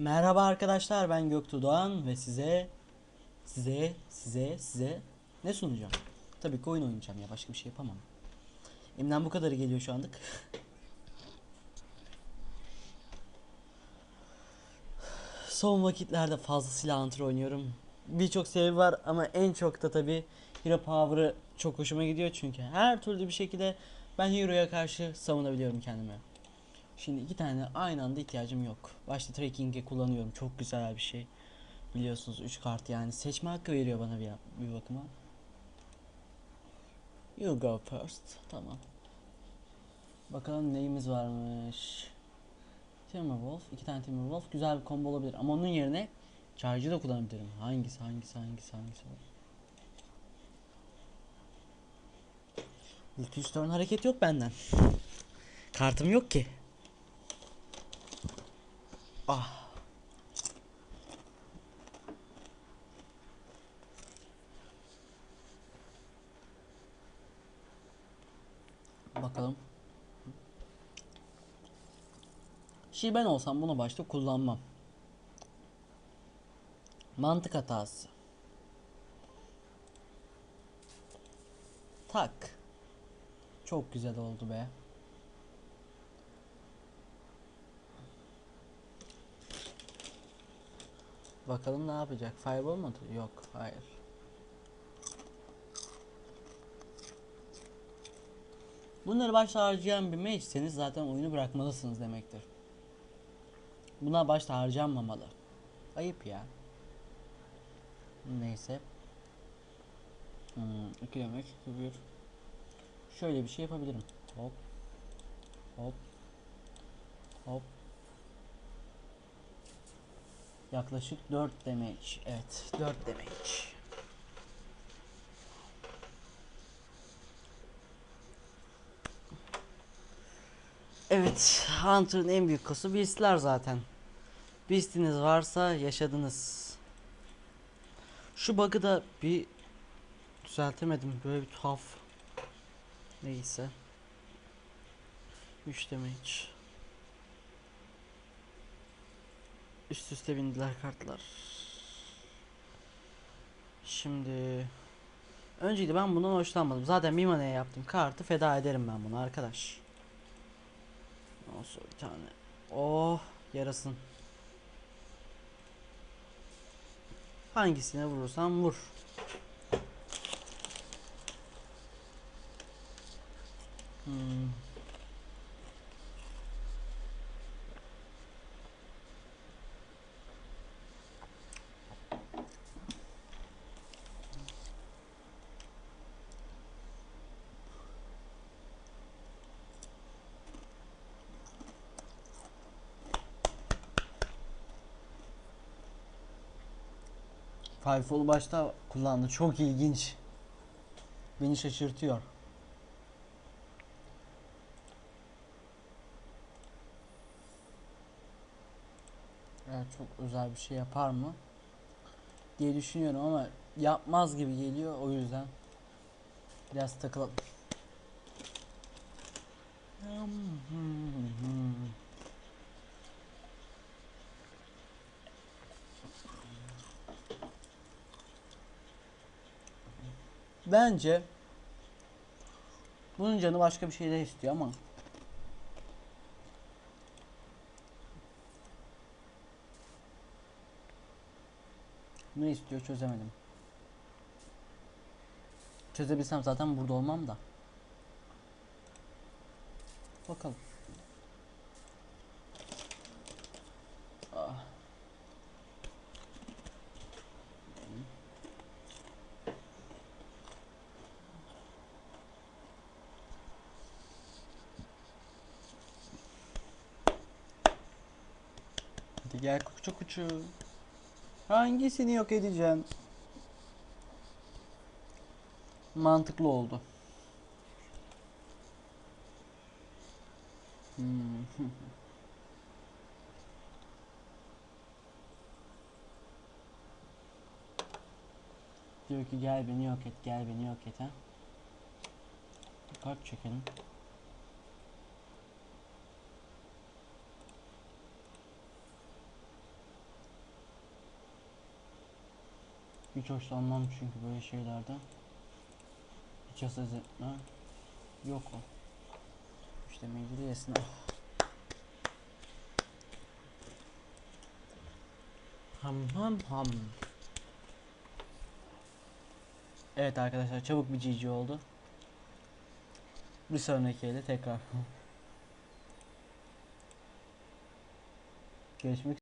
Merhaba arkadaşlar ben Göktuğ Doğan ve size size size size ne sunacağım? Tabii ki oyun oynayacağım ya başka bir şey yapamam. Elimden bu kadarı geliyor şu anlık. Son vakitlerde fazlasıyla Hunter oynuyorum. Birçok sebebi var ama en çok da tabii Hero Power'ı çok hoşuma gidiyor çünkü her türlü bir şekilde ben Hero'ya karşı savunabiliyorum kendimi. Şimdi iki tane aynı anda ihtiyacım yok. Başta tracking'i kullanıyorum. Çok güzel bir şey. Biliyorsunuz 3 kart yani seçme hakkı veriyor bana bir, bir bakıma. You go first. Tamam. Bakalım neyimiz varmış. Timberwolf. iki tane Timberwolf. Güzel bir combo olabilir. Ama onun yerine Charge'ı da kullanabilirim. Hangisi hangisi hangisi hangisi var? İlk 3 turn hareket yok benden. Kartım yok ki. Ah. Bakalım. Şimdi ben olsam bunu başta kullanmam. Mantık hatası. Tak. Çok güzel oldu be. Bakalım ne yapacak? Fireball atıyor? Yok, hayır. Bunları başta harcayan bir mage'seniz zaten oyunu bırakmalısınız demektir. Buna başta harcanmamalı. Ayıp ya. Neyse. Hmm, iki demek bir. Şöyle bir şey yapabilirim. Hop. Hop. Hop. Yaklaşık 4 damage. Evet, 4 damage. Evet, Hunter'ın en büyük kosu Beast'ler zaten. Beast'iniz varsa yaşadınız. Şu bug'ı da bir düzeltemedim. Böyle bir tuhaf. Neyse. 3 damage. Üst üste bindiler kartlar. Şimdi Öncelikle ben bundan hoşlanmadım. Zaten bir manaya yaptım kartı feda ederim ben bunu arkadaş. Olsun bir tane. Oh yarasın. Hangisine vurursan vur. Hmm. Firefall başta kullandı. Çok ilginç. Beni şaşırtıyor. Evet çok özel bir şey yapar mı? diye düşünüyorum ama yapmaz gibi geliyor o yüzden biraz takılalım. Bence bunun canı başka bir şey de istiyor ama ne istiyor çözemedim. Çözebilsem zaten burada olmam da. Bakalım. Hadi gel kuçu kuçu. Hangisini yok edeceğim? Mantıklı oldu. Hmm. Diyor ki gel beni yok et, gel beni yok et ha. Kart çekelim. Hiç hoşlanmam çünkü böyle şeylerden. Hiç hassas etmem. Yok o. İşte mecbur yesin. Ham ham ham. Evet arkadaşlar çabuk bir GG oldu. Bir sonraki ele tekrar. Görüşmek